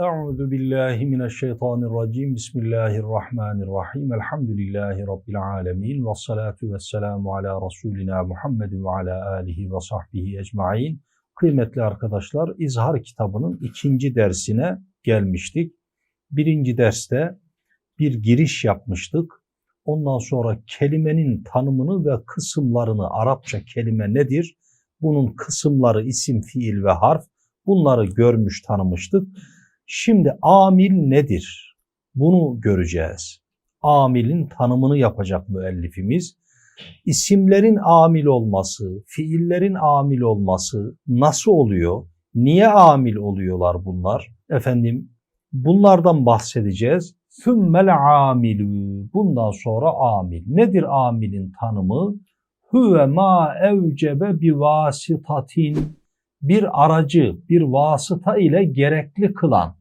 Euzu billahi mineşşeytanirracim. Bismillahirrahmanirrahim. Elhamdülillahi rabbil alamin ve salatu vesselamu ala rasulina Muhammedin ve ala alihi ve sahbihi ecmaîn. Kıymetli arkadaşlar, İzhar kitabının ikinci dersine gelmiştik. Birinci derste bir giriş yapmıştık. Ondan sonra kelimenin tanımını ve kısımlarını, Arapça kelime nedir? Bunun kısımları isim, fiil ve harf. Bunları görmüş, tanımıştık. Şimdi amil nedir? Bunu göreceğiz. Amilin tanımını yapacak müellifimiz. İsimlerin amil olması, fiillerin amil olması nasıl oluyor? Niye amil oluyorlar bunlar? Efendim bunlardan bahsedeceğiz. Sümmel amilü. Bundan sonra amil. Nedir amilin tanımı? Huve ma evcebe bi vasitatin. Bir aracı, bir vasıta ile gerekli kılan.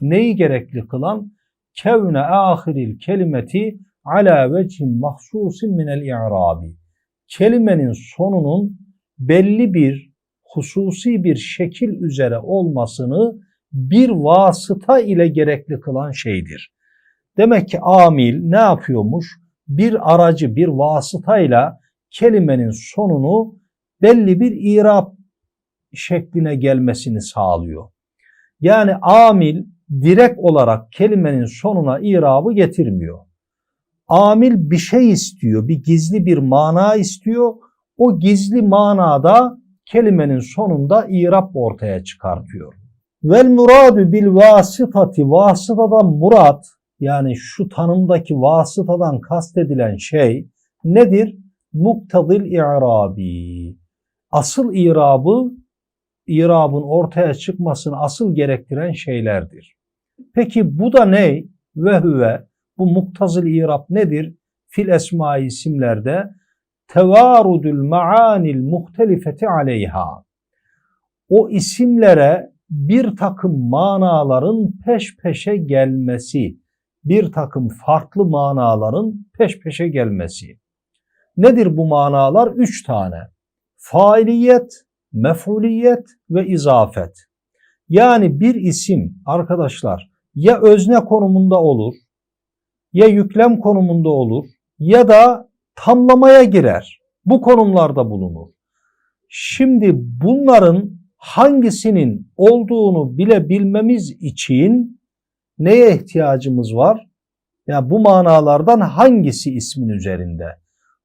Neyi gerekli kılan? Kevne ahiril kelimeti ala vechin mahsusin minel i'rabi. Kelimenin sonunun belli bir hususi bir şekil üzere olmasını bir vasıta ile gerekli kılan şeydir. Demek ki amil ne yapıyormuş? Bir aracı, bir vasıtayla kelimenin sonunu belli bir irab şekline gelmesini sağlıyor. Yani amil direkt olarak kelimenin sonuna irabı getirmiyor. Amil bir şey istiyor, bir gizli bir mana istiyor. O gizli manada kelimenin sonunda irab ortaya çıkartıyor. Vel muradu bil vasıtati vasıtadan murat yani şu tanımdaki vasıtadan kastedilen şey nedir? Muktadil i'rabi. Asıl irabı, irabın ortaya çıkmasını asıl gerektiren şeylerdir. Peki bu da ne? Ve huve bu muktazil irab nedir? Fil esma isimlerde tevarudul maanil muhtelifeti aleyha. O isimlere bir takım manaların peş peşe gelmesi, bir takım farklı manaların peş peşe gelmesi. Nedir bu manalar? Üç tane. Failiyet, mef'uliyet ve izafet. Yani bir isim arkadaşlar ya özne konumunda olur, ya yüklem konumunda olur ya da tamlamaya girer. Bu konumlarda bulunur. Şimdi bunların hangisinin olduğunu bile bilmemiz için neye ihtiyacımız var? Ya yani bu manalardan hangisi ismin üzerinde?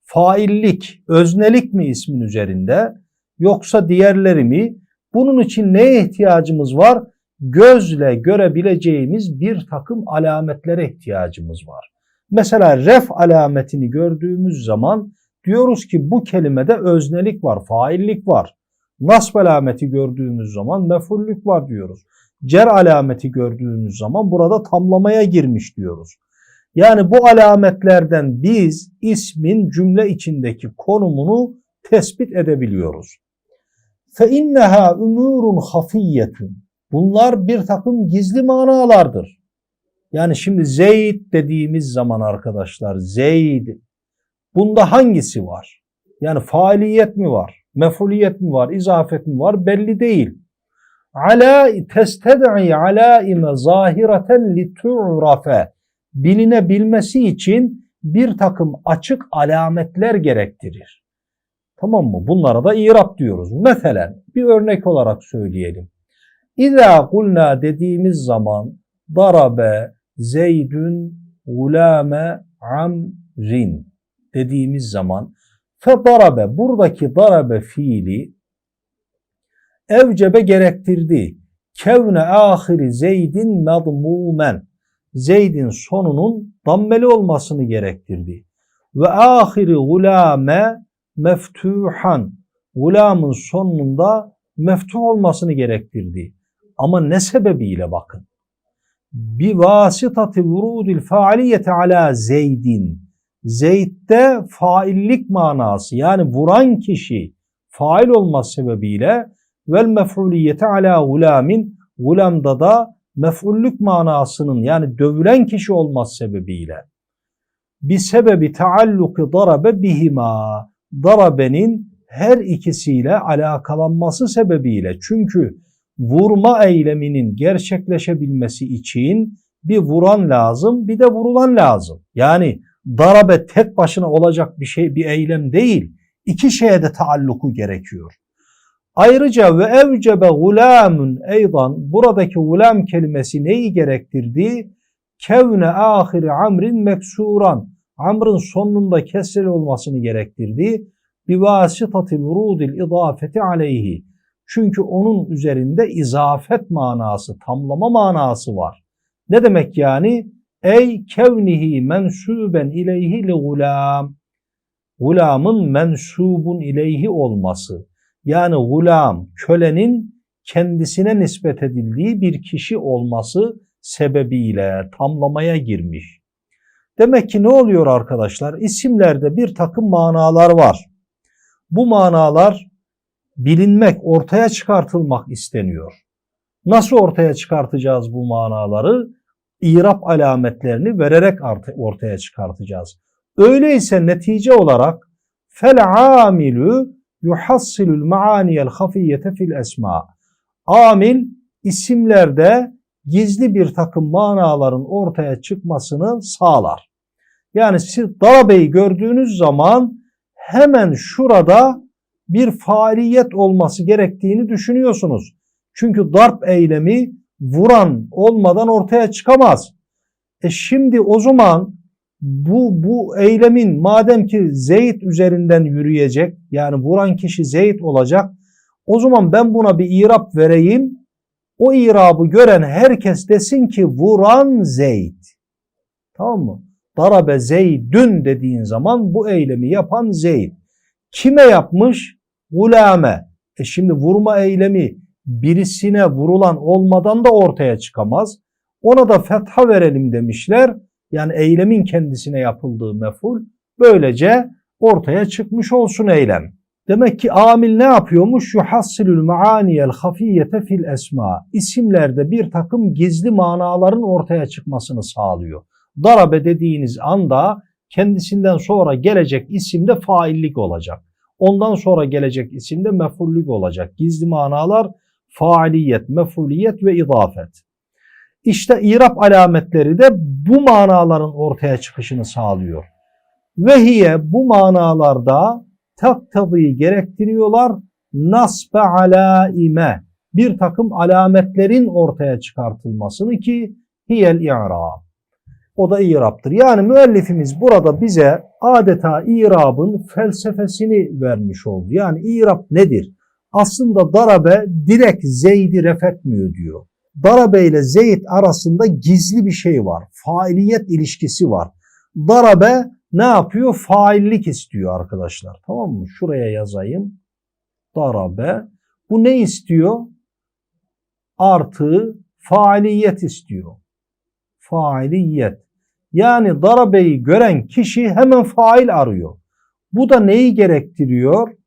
Faillik, öznelik mi ismin üzerinde yoksa diğerleri mi? Bunun için neye ihtiyacımız var? Gözle görebileceğimiz bir takım alametlere ihtiyacımız var. Mesela ref alametini gördüğümüz zaman diyoruz ki bu kelimede öznelik var, faillik var. Nasb alameti gördüğümüz zaman mefullük var diyoruz. Cer alameti gördüğümüz zaman burada tamlamaya girmiş diyoruz. Yani bu alametlerden biz ismin cümle içindeki konumunu tespit edebiliyoruz. İnneha umurun hafiyetun. Bunlar bir takım gizli manalardır. Yani şimdi Zeyd dediğimiz zaman arkadaşlar Zeyd bunda hangisi var? Yani faaliyet mi var? Mefuliyet mi var? izafet mi var? Belli değil. Ala tested'i alaime zahireten li tu'rafe bilinebilmesi için bir takım açık alametler gerektirir. Tamam mı? Bunlara da irab diyoruz. Mesela bir örnek olarak söyleyelim. İza kulna dediğimiz zaman darabe zeydün gulame amrin dediğimiz zaman fe darabe buradaki darabe fiili evcebe gerektirdi. Kevne ahiri zeydin medmumen. Zeydin sonunun dammeli olmasını gerektirdi. Ve ahiri gulame meftuhan. Gulamın sonunda meftuh olmasını gerektirdi. Ama ne sebebiyle bakın. Bi vasitati vurudil faaliyeti ala zeydin. Zeyd'de faillik manası yani vuran kişi fail olması sebebiyle vel mef'uliyeti ala gulamin gulamda da mef'ullük manasının yani dövülen kişi olması sebebiyle bir sebebi taalluki darabe bihima darabenin her ikisiyle alakalanması sebebiyle çünkü vurma eyleminin gerçekleşebilmesi için bir vuran lazım, bir de vurulan lazım. Yani darabe tek başına olacak bir şey, bir eylem değil. İki şeye de taalluku gerekiyor. Ayrıca ve evcebe gulamun eydan buradaki gulam kelimesi neyi gerektirdi? Kevne ahiri amrin meksuran. Amrın sonunda kesreli olmasını gerektirdi. Bi vasıtatil vurudil idafeti aleyhi. Çünkü onun üzerinde izafet manası, tamlama manası var. Ne demek yani? Ey kevnihi mensuben ileyhi li gulam. Gulamın mensubun ileyhi olması. Yani gulam, kölenin kendisine nispet edildiği bir kişi olması sebebiyle tamlamaya girmiş. Demek ki ne oluyor arkadaşlar? İsimlerde bir takım manalar var. Bu manalar bilinmek, ortaya çıkartılmak isteniyor. Nasıl ortaya çıkartacağız bu manaları? İrab alametlerini vererek ortaya çıkartacağız. Öyleyse netice olarak fel amilu yuhassilul maaniyel hafiyete fil esma. Amil isimlerde gizli bir takım manaların ortaya çıkmasını sağlar. Yani siz darabeyi gördüğünüz zaman hemen şurada bir faaliyet olması gerektiğini düşünüyorsunuz. Çünkü darp eylemi vuran olmadan ortaya çıkamaz. E şimdi o zaman bu, bu eylemin madem ki Zeyd üzerinden yürüyecek yani vuran kişi Zeyd olacak o zaman ben buna bir irap vereyim. O irabı gören herkes desin ki vuran Zeyd. Tamam mı? Darabe Zeydün dediğin zaman bu eylemi yapan Zeyd. Kime yapmış? Gulame. E şimdi vurma eylemi birisine vurulan olmadan da ortaya çıkamaz. Ona da fetha verelim demişler. Yani eylemin kendisine yapıldığı meful. Böylece ortaya çıkmış olsun eylem. Demek ki amil ne yapıyormuş? Yuhassilül maaniyel hafiyete fil esma. İsimlerde bir takım gizli manaların ortaya çıkmasını sağlıyor. Darabe dediğiniz anda kendisinden sonra gelecek isimde faillik olacak. Ondan sonra gelecek isimde mefullük olacak. Gizli manalar faaliyet, mefuliyet ve idafet. İşte irap alametleri de bu manaların ortaya çıkışını sağlıyor. Vehiye bu manalarda taktadıyı gerektiriyorlar nasbe alaime bir takım alametlerin ortaya çıkartılmasını ki hiyel i'rab. O da iraptır. Yani müellifimiz burada bize adeta irabın felsefesini vermiş oldu. Yani irab nedir? Aslında darabe direkt Zeyd'i refetmiyor diyor. Darabe ile Zeyd arasında gizli bir şey var. Failiyet ilişkisi var. Darabe ne yapıyor? Faillik istiyor arkadaşlar. Tamam mı? Şuraya yazayım. Darabe. Bu ne istiyor? Artı faaliyet istiyor. Failiyet. Yani darabeyi gören kişi hemen fail arıyor. Bu da neyi gerektiriyor?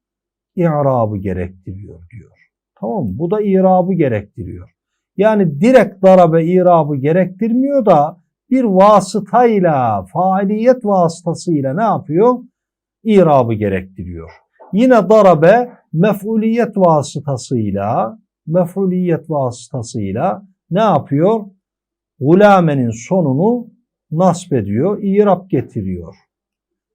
İrabı gerektiriyor diyor. Tamam mı? Bu da irabı gerektiriyor. Yani direkt darabe irabı gerektirmiyor da bir vasıtayla, faaliyet vasıtasıyla ne yapıyor? İrabı gerektiriyor. Yine darabe mef'uliyet vasıtasıyla, mef'uliyet vasıtasıyla ne yapıyor? Gulamenin sonunu nasp ediyor, irab getiriyor.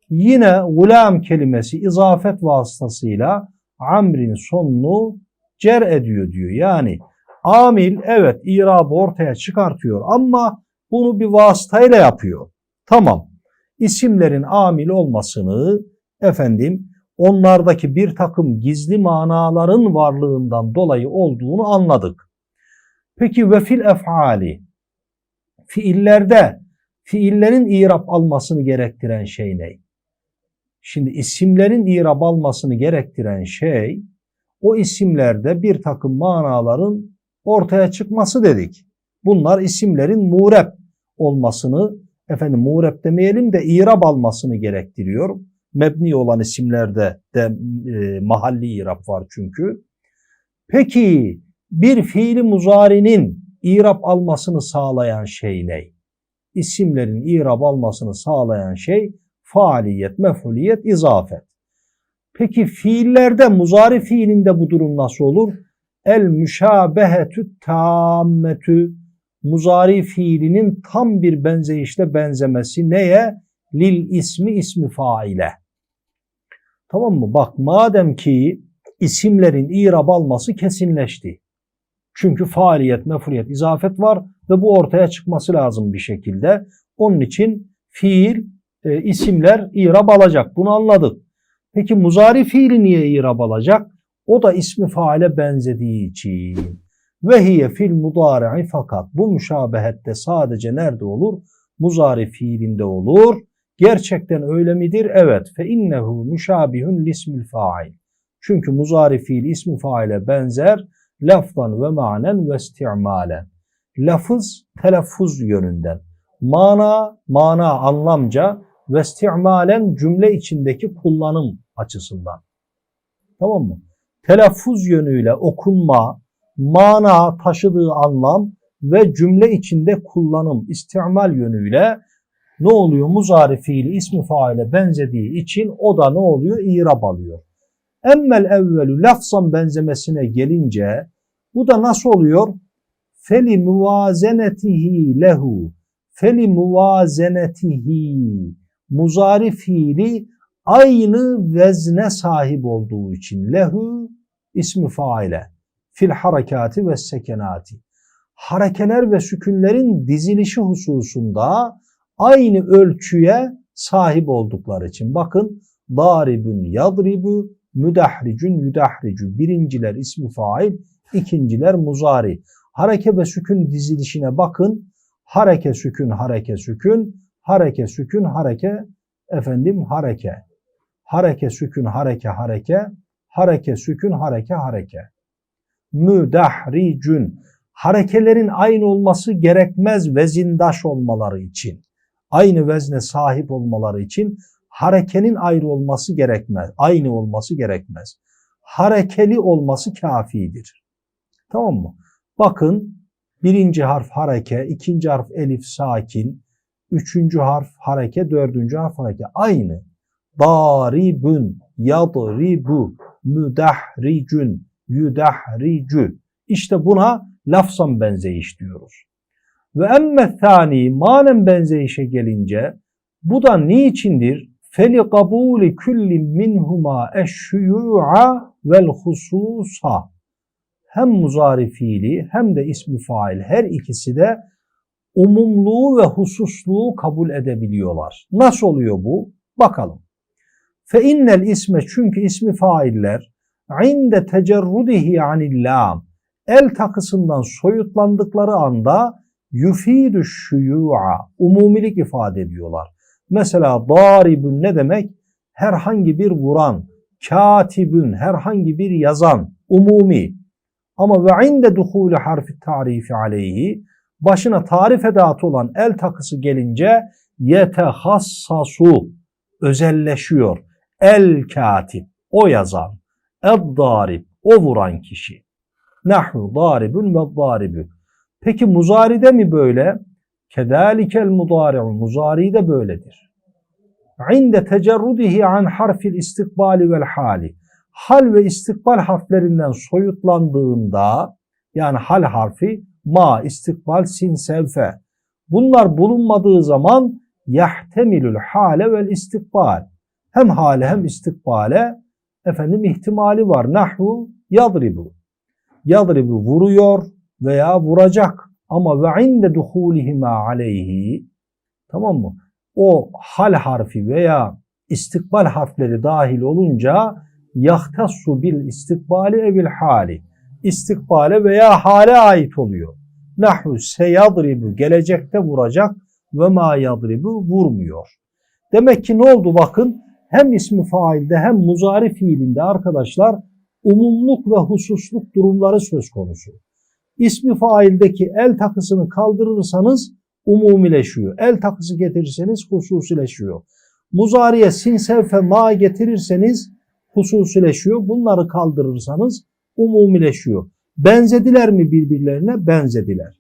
Yine gulam kelimesi izafet vasıtasıyla amrin sonunu cer ediyor diyor. Yani amil evet irabı ortaya çıkartıyor ama bunu bir vasıtayla yapıyor. Tamam. İsimlerin amil olmasını efendim onlardaki bir takım gizli manaların varlığından dolayı olduğunu anladık. Peki ve fil efali fiillerde fiillerin irab almasını gerektiren şey ne? Şimdi isimlerin irab almasını gerektiren şey o isimlerde bir takım manaların ortaya çıkması dedik. Bunlar isimlerin mureb olmasını, efendim mureb demeyelim de irab almasını gerektiriyor. Mebni olan isimlerde de e, mahalli irab var çünkü. Peki bir fiili muzarinin irab almasını sağlayan şey ne? İsimlerin irab almasını sağlayan şey faaliyet, mefuliyet, izafet. Peki fiillerde muzari fiilinde bu durum nasıl olur? El müşabehetü tammetü muzari fiilinin tam bir benzeyişle benzemesi neye? Lil ismi ismi faile. Tamam mı? Bak madem ki isimlerin irab alması kesinleşti. Çünkü faaliyet, mefuliyet, izafet var ve bu ortaya çıkması lazım bir şekilde. Onun için fiil, e, isimler irab alacak. Bunu anladık. Peki muzari fiili niye irab alacak? O da ismi faale benzediği için. Ve hiye fil mudari'i fakat bu müşabehette sadece nerede olur? Muzari fiilinde olur. Gerçekten öyle midir? Evet. Fe innehu müşabihun lismil fail. Çünkü muzari fiil ismi faile benzer lafzan ve manen ve istimalen. Lafız telaffuz yönünden. Mana, mana anlamca ve istimalen cümle içindeki kullanım açısından. Tamam mı? Telaffuz yönüyle okunma, mana taşıdığı anlam ve cümle içinde kullanım, istimal yönüyle ne oluyor? Muzari fiili ismi faile benzediği için o da ne oluyor? İrab alıyor. Emmel evvelü lafzan benzemesine gelince bu da nasıl oluyor? Feli muvazenetihi lehu. Feli muvazenetihi. Muzari fiili aynı vezne sahip olduğu için lehu ismi faile fil harekati ve sekenati. Harekeler ve sükünlerin dizilişi hususunda aynı ölçüye sahip oldukları için. Bakın daribun yadribu müdahricun yudahricu. Birinciler ismi fail, ikinciler muzari. Hareke ve sükün dizilişine bakın. Hareke sükün hareke sükün, hareke sükün hareke efendim hareke. Hareke sükün hareke hareke, hareke sükün hareke hareke. Müdahricun. Harekelerin aynı olması gerekmez vezindaş olmaları için. Aynı vezne sahip olmaları için harekenin ayrı olması gerekmez. Aynı olması gerekmez. Harekeli olması kafidir. Tamam mı? Bakın birinci harf hareke, ikinci harf elif sakin, üçüncü harf hareke, dördüncü harf hareke. Aynı. Daribun, yadribu, müdahricun, yudahricü. İşte buna lafzan benzeyiş diyoruz. Ve emme thani manen benzeyişe gelince bu da niçindir? Feli kabuli kulli minhuma eşşuyu'a vel hususa. Hem muzari fiili hem de ismi fail her ikisi de umumluğu ve hususluğu kabul edebiliyorlar. Nasıl oluyor bu? Bakalım. Fe innel isme çünkü ismi failler inde tecerrudihi anil lam el takısından soyutlandıkları anda yufidu şuyu'a umumilik ifade ediyorlar. Mesela daribun ne demek? Herhangi bir vuran, katibün herhangi bir yazan, umumi. Ama ve inde duhuli harfi tarifi aleyhi başına tarif edatı olan el takısı gelince yetehassasu özelleşiyor. El katib o yazan, ed darib o vuran kişi. Nahnu daribun ve daribü. Peki muzaride mi böyle? Kedalikel mudari'u. Muzari de böyledir. İnde tecerrudihi an harfil istikbali vel hali. Hal ve istikbal harflerinden soyutlandığında yani hal harfi ma, istikbal, sin, sevfe. Bunlar bulunmadığı zaman yahtemilül hale vel istikbal. Hem hale hem istikbale efendim ihtimali var. Nahvu yadribu. Yadribu vuruyor veya vuracak. Ama ve inde duhulihima aleyhi tamam mı? O hal harfi veya istikbal harfleri dahil olunca yahtassu bil istikbali evil hali. İstikbale veya hale ait oluyor. Nahvu seyadribu gelecekte vuracak ve ma yadribu vurmuyor. Demek ki ne oldu bakın hem ismi failde hem muzari fiilinde arkadaşlar umumluk ve hususluk durumları söz konusu. İsmi faildeki el takısını kaldırırsanız umumileşiyor. El takısı getirirseniz hususileşiyor. Muzariye sin sevfe ma getirirseniz hususileşiyor. Bunları kaldırırsanız umumileşiyor. Benzediler mi birbirlerine? Benzediler.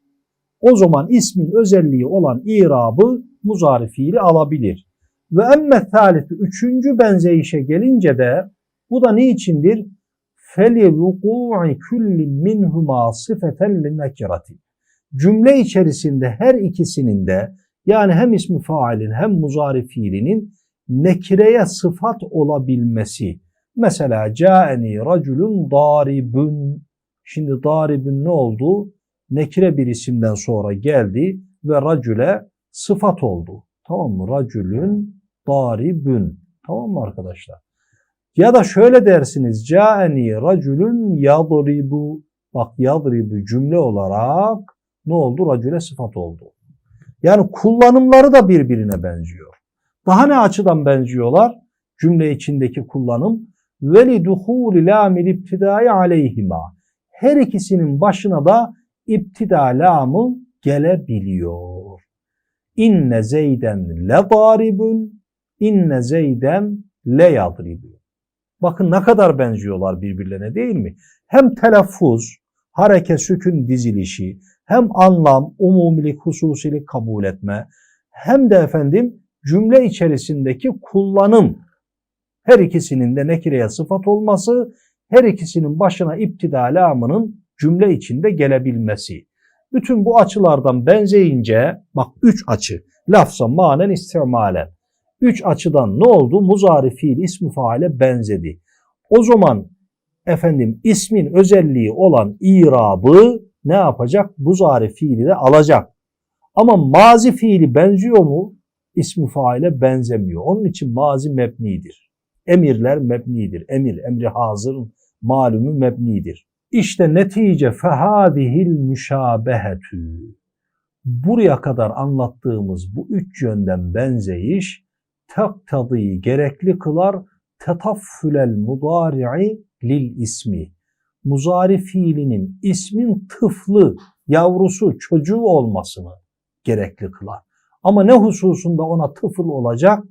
O zaman ismin özelliği olan irabı muzari fiili alabilir. Ve emme thalifi üçüncü benzeyişe gelince de bu da ne içindir? Feli vuku'i kulli minhuma sıfeten linnekirati. Cümle içerisinde her ikisinin de yani hem ismi failin hem muzari fiilinin nekireye sıfat olabilmesi. Mesela caeni raculun daribun. Şimdi daribun ne oldu? Nekire bir isimden sonra geldi ve racule sıfat oldu. Tamam mı? Racülün daribun. Tamam mı arkadaşlar? Ya da şöyle dersiniz. Caeni racülün yadribu. Bak yadribu cümle olarak ne oldu? Racüle sıfat oldu. Yani kullanımları da birbirine benziyor. Daha ne açıdan benziyorlar? Cümle içindeki kullanım. Veli duhuli lamil iptidai aleyhima. Her ikisinin başına da iptida lamı gelebiliyor. İnne zeyden le daribun, inne zeyden le yadribun. Bakın ne kadar benziyorlar birbirlerine değil mi? Hem telaffuz, hareke, sükun dizilişi, hem anlam, umumilik, hususilik kabul etme, hem de efendim cümle içerisindeki kullanım. Her ikisinin de nekireye sıfat olması, her ikisinin başına iptida lamının cümle içinde gelebilmesi. Bütün bu açılardan benzeyince, bak üç açı, lafza manen istimalen. Üç açıdan ne oldu? Muzari fiil ismi faale benzedi. O zaman efendim ismin özelliği olan irabı ne yapacak? Muzari fiili de alacak. Ama mazi fiili benziyor mu? İsmi faile benzemiyor. Onun için mazi mebnidir. Emirler mebnidir. Emir, emri hazır, malumu mebnidir. İşte netice fehadihil müşabehetü. Buraya kadar anlattığımız bu üç yönden benzeyiş taktadıyı gerekli kılar tetaffülel mudari'i lil ismi. Muzari fiilinin ismin tıflı, yavrusu, çocuğu olmasını gerekli kılar. Ama ne hususunda ona tıfıl olacak?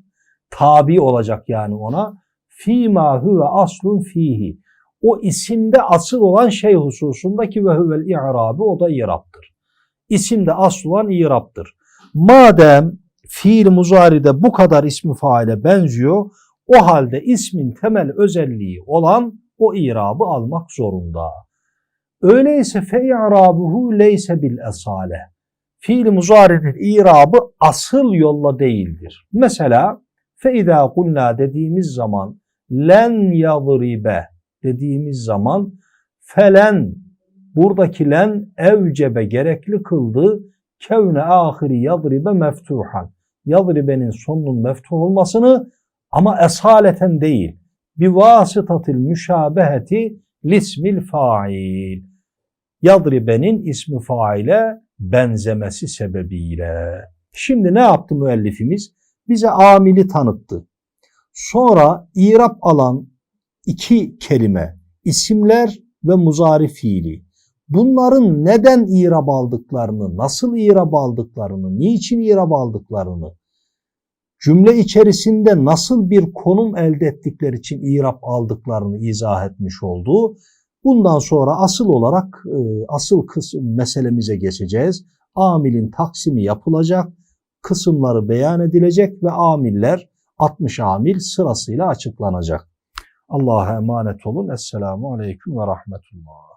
Tabi olacak yani ona. Fîmâ huve aslun fihi. O isimde asıl olan şey hususundaki ve huvel i'rabı o da i'raptır. İsimde asıl olan i'raptır. Madem fiil muzaride bu kadar ismi faile benziyor, o halde ismin temel özelliği olan o i'rabı almak zorunda. Öyleyse fe i'rabuhu leyse bil esale. Fiil muzari'nin i'rabı asıl yolla değildir. Mesela fe izâ kulnâ dediğimiz zaman len yadribe dediğimiz zaman felen buradaki len evcebe gerekli kıldı kevne ahiri yadribe meftuhan. Yadribenin sonunun meftuh olmasını ama esaleten değil. Bir vasıtatil müşabeheti lismil fail. Yadribenin ismi faile benzemesi sebebiyle. Şimdi ne yaptı müellifimiz? Bize amili tanıttı. Sonra irap alan iki kelime, isimler ve muzari fiili. Bunların neden irab aldıklarını, nasıl irab aldıklarını, niçin irab aldıklarını, cümle içerisinde nasıl bir konum elde ettikleri için irab aldıklarını izah etmiş oldu. Bundan sonra asıl olarak e, asıl kısım meselemize geçeceğiz. Amilin taksimi yapılacak, kısımları beyan edilecek ve amiller 60 amil sırasıyla açıklanacak. Allah'a emanet olun. Esselamu Aleyküm ve Rahmetullah.